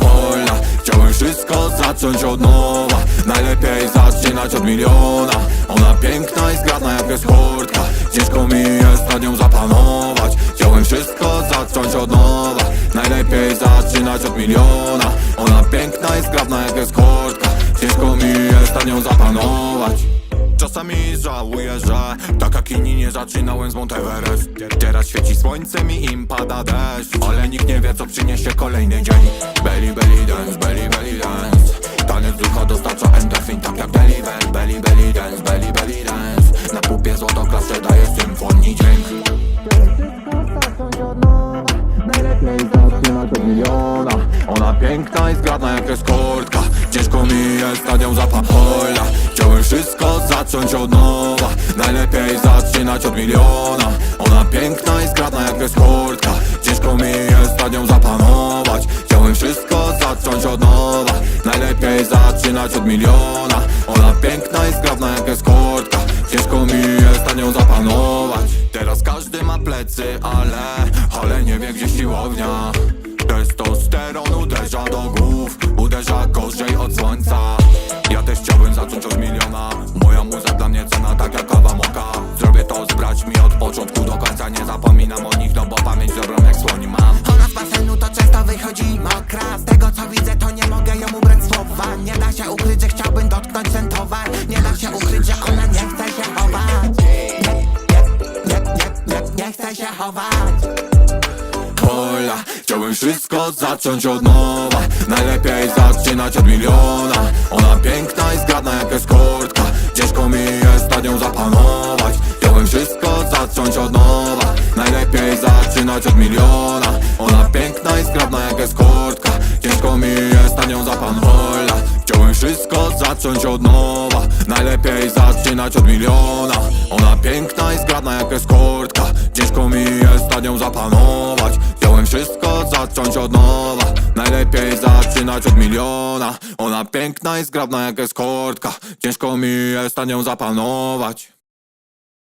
Hola, chciałem wszystko zacząć od nowa. Najlepiej zaczynać od miliona. Ona piękna i zgrabna jak jest Ciężko mi jest nad nią zapanować. Chciałem wszystko zacząć od nowa. Najlepiej zaczynać od miliona. Ona piękna i zgrabna jak jest nią zapanować. Czasami żałuję, że tak jak inni nie zaczynałem z Monteverest Teraz świeci słońce mi im pada deszcz Ale nikt nie wie co przyniesie kolejny dzień. Belly belly dance, belly belly dance. Taniec ducha dostarcza endorfin tak jak deliver Belly belly dance, belly belly dance. Na pupie złotoklasce daje symfonii dźwięk Najlepiej zaczynać od miliona. Ona piękna i zgrabna jak jest kurtka Ciężko mi jest na nią zapachola. Chciałem wszystko zacząć od nowa. Najlepiej zaczynać od miliona. Ona piękna i zgrabna jak jest kurtka. Ciężko mi jest nad zapanować. Chciałem wszystko zacząć od nowa. Najlepiej zaczynać od miliona. Ona piękna i zgrabna jak jest kurtka. Ciężko mi jest nad zapanować. Teraz każdy ma plecy, ale Ale nie wie gdzie siłownia Z braćmi od początku do końca. Nie zapominam o nich, no bo pamięć dobrą jak słoni mam Ona z basenu to często wychodzi mokra. Z tego co widzę to nie mogę ją ubrać słowa. Nie da się ukryć, że chciałbym dotknąć ten towar. Nie da się ukryć, że ona nie chce się chować. Nie, nie, nie, nie, nie, nie chce się chować. Hola, chciałbym wszystko zacząć od nowa. Najlepiej zaczynać od miliona. Ona piękna i zgrabna jak jest kurtka Ciężko mi jest nad nią zapanować Chciałem wszystko zacząć od nowa. Najlepiej zaczynać od miliona. Ona piękna i zgrabna jak jest kurtka Ciężko mi jest nad nią zapanować Chciałem wszystko zacząć od nowa. Najlepiej zaczynać od miliona. Ona piękna i zgrabna jak jest kurtka Ciężko mi jest nad nią zapanować. Chciałem wszystko zacząć od nowa. Najlepiej zaczynać od miliona. Ona piękna i zgrabna jak jest kurtka Ciężko mi jest nad nią zapanować